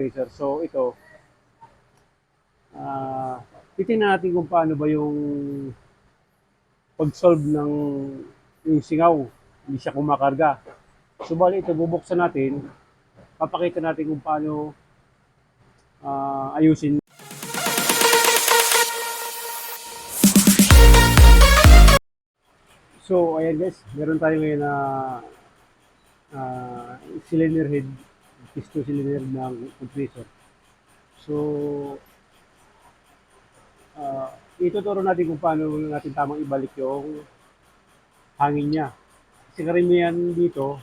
Racer. So ito, ah titingnan natin kung paano ba yung pag-solve ng yung singaw, hindi siya kumakarga. So bali ito, bubuksan natin, papakita natin kung paano ah, ayusin. So ayan guys, meron tayo ngayon na ah, cylinder head, piston cylinder ng compressor. So, ah ituturo natin kung paano natin tamang ibalik yung hangin niya. Kasi karamihan dito,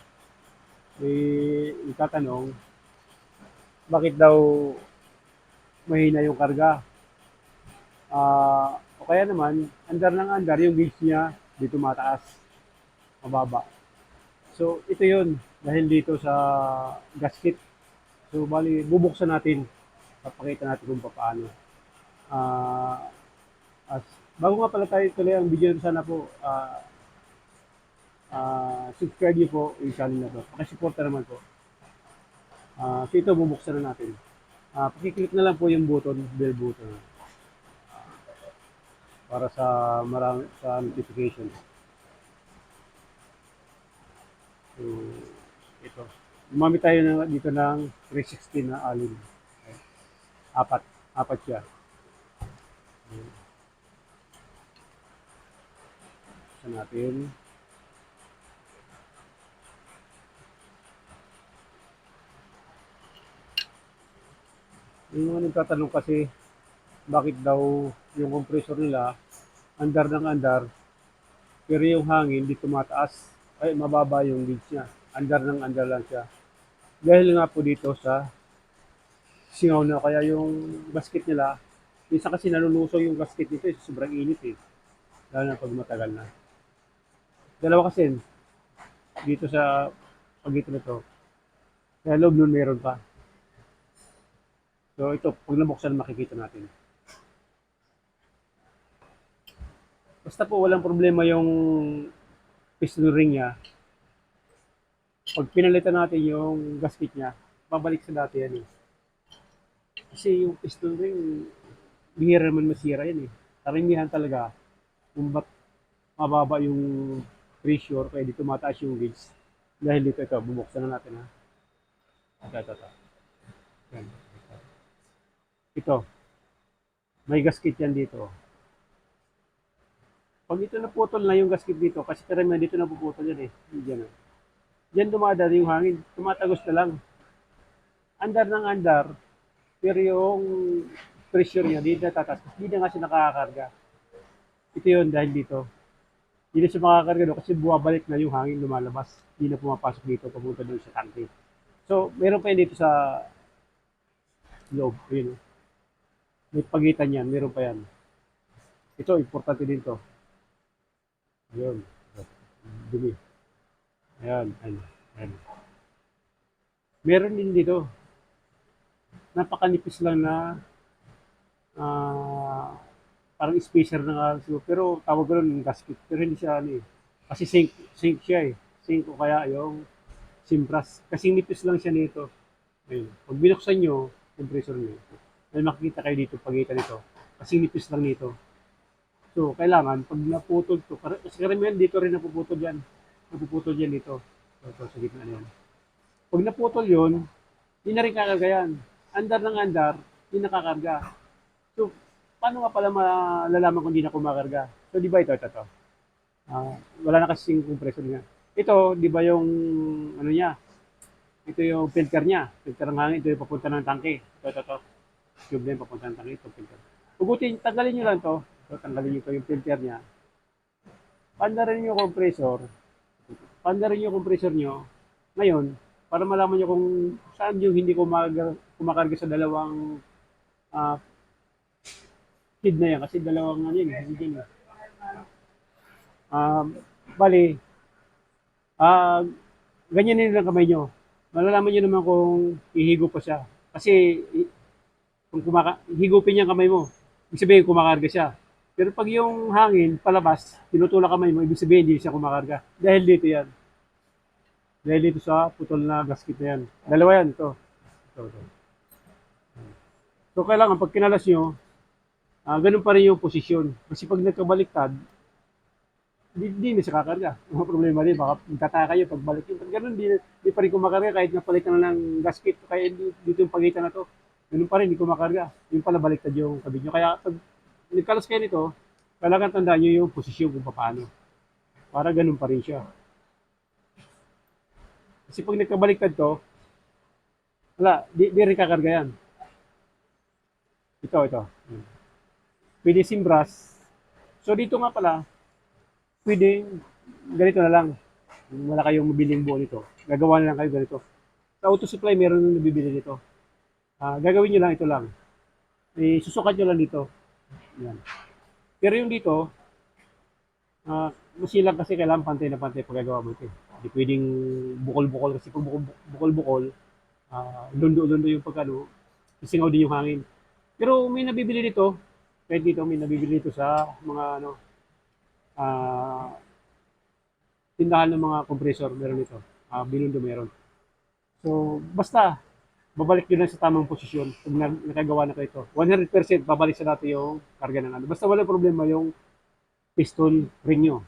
may itatanong, bakit daw mahina yung karga? Ah, o kaya naman, andar ng andar yung gauge niya, dito mataas, mababa. So, ito yun, dahil dito sa gasket. So, bali, bubuksan natin. Papakita natin kung paano. Ah, as, bago nga pala tayo tuloy ang video sana po, ah, ah, subscribe niyo po yung channel na to. Pakisuporta naman po. Ah, so, ito, bubuksan na natin. Ah, pakiclick na lang po yung button, bell button. Ah, para sa marami sa notification. So, ito. Gumamit tayo na, dito ng 360 na alin. Apat. Apat siya. Buksan natin. Yung mga nagtatanong kasi, bakit daw yung compressor nila, andar ng andar, pero yung hangin di tumataas, ay mababa yung gauge niya. Andar ng andar lang siya. Dahil nga po dito sa singaw na kaya yung gasket nila, minsan kasi nalulusong yung gasket nito, eh, sobrang init eh. Lalo na pag matagal na. Dalawa kasi dito sa pagitan nito. Kaya loob nun meron pa. So ito, pag nabuksan makikita natin. Basta po walang problema yung piston ring niya. Pag pinalitan natin yung gasket niya, babalik sa dati yan eh. Kasi yung piston ring, bihira naman masira yan eh. Karamihan talaga, kung ba't mababa yung pressure, kaya dito yung gauge. Dahil dito ito, bubuksan na natin ha. Ito, ito, ito. Ito. May gasket yan dito. Pag ito naputol na yung gasket dito, kasi karamihan dito napuputol yan eh. Diyan oh. Diyan dumadaan yung hangin. Tumatagos na lang. Andar ng andar, pero yung pressure niya, di na. Hindi na nga siya nakakakarga. Ito yun dahil dito. Hindi na siya makakarga doon kasi buwabalik na yung hangin lumalabas. Hindi na pumapasok dito papunta doon sa tangke. So, meron pa yun dito sa loob. Ayun. oh. May pagitan yan. Meron pa yan. Ito, importante din to. Ayun. Dumi. Ayan. Ayan. Ayan. Meron din dito. Napakanipis lang na ah parang spacer na nga. Pero tawag ko nun gasket. Pero hindi siya ano eh. Kasi sink, sink siya eh. Sink o kaya yung simpras. Kasi nipis lang siya nito. Ayun. Pag binuksan nyo, compressor nyo, may makikita kayo dito pagitan nito. Kasi nipis lang nito. So, kailangan, pag naputol to, kasi karamihan dito rin napuputol yan. Napuputol yan dito. So, sa gitna na yan. Pag naputol yun, hindi na rin kakarga yan. Andar ng andar, hindi nakakarga. So, paano nga pala malalaman kung hindi na kumakarga? So, di ba ito, ito, ito. Ah, wala na kasing compressor niya. Ito, di ba yung, ano niya, ito yung filter niya. Filter ng hangin, ito yung papunta ng tangke. Ito, ito, ito. Tube na yung papunta ng tangke, ito filter. Ugutin, tanggalin nyo lang to. So, tanggalin nyo to yung filter niya. Pandarin yung compressor. Pandarin nyo yung compressor nyo. Ngayon, para malaman nyo kung saan yung hindi kumakarga, kumakarga sa dalawang ah kid na yan. Kasi dalawang ano yun, hindi eh. Um, bali, ah ganyan din ang kamay nyo. Malalaman nyo naman kung ihigo pa siya. Kasi kung kumaka, higupin niya ang kamay mo, ibig sabihin kumakarga siya. Pero pag yung hangin palabas, tinutulak kamay mo, ibig sabihin hindi siya kumakarga. Dahil dito yan. Dahil dito sa putol na gasket na yan. Dalawa yan, ito. Ito, ito. So, kailangan pag kinalas nyo, ah ganun pa rin yung posisyon. Kasi pag nagkabaliktad, di, di na siya kakarga. Ang problema din, baka magtataka kayo pag balik yun. Pag ganun, di, di pa rin kumakarga kahit napalitan na ng gasket. Kaya di- dito yung pagitan na to. Ganun pa rin, di kumakarga. Yung pala baliktad yung kabit nyo. Kaya pag nagkalas kayo nito, kailangan tandaan nyo yung posisyon kung paano. Para ganun pa rin siya. Kasi pag nagkabaliktad to, wala, di, di rin kakarga yan. Ito, ito. Pwede simbras. So dito nga pala, pwede ganito na lang. Wala kayong mabiling buo nito. Gagawa na lang kayo ganito. Sa auto supply, meron nang nabibili nito. Ah, gagawin nyo lang ito lang. Eh, susukat nyo lang dito. Yan. Pero yung dito, ah, masilang kasi kailangan pantay na pantay pag gagawa mo ito. eh. Hindi pwedeng bukol-bukol kasi pag bukol- bukol-bukol, ah, lundo-lundo yung pagkano, isingaw din yung hangin. Pero may nabibili dito, kahit dito may nabibili dito sa mga ano, ah, tindahan ng mga compressor, meron ito. Ah, binundo meron. So, basta, babalik nyo lang sa tamang posisyon pag na- nakagawa na kayo ito. 100% babalik sa dati yung karga ng ano. Basta wala problema yung piston ring nyo.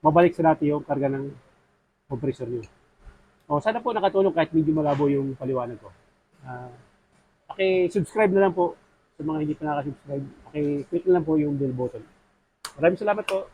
Babalik sa dati yung karga ng compressor nyo. O, sana po nakatulong kahit medyo malabo yung paliwanag ko. Ah, paki-subscribe na lang po sa mga hindi pa nakasubscribe. Paki-click na lang po yung bell button. Maraming salamat po.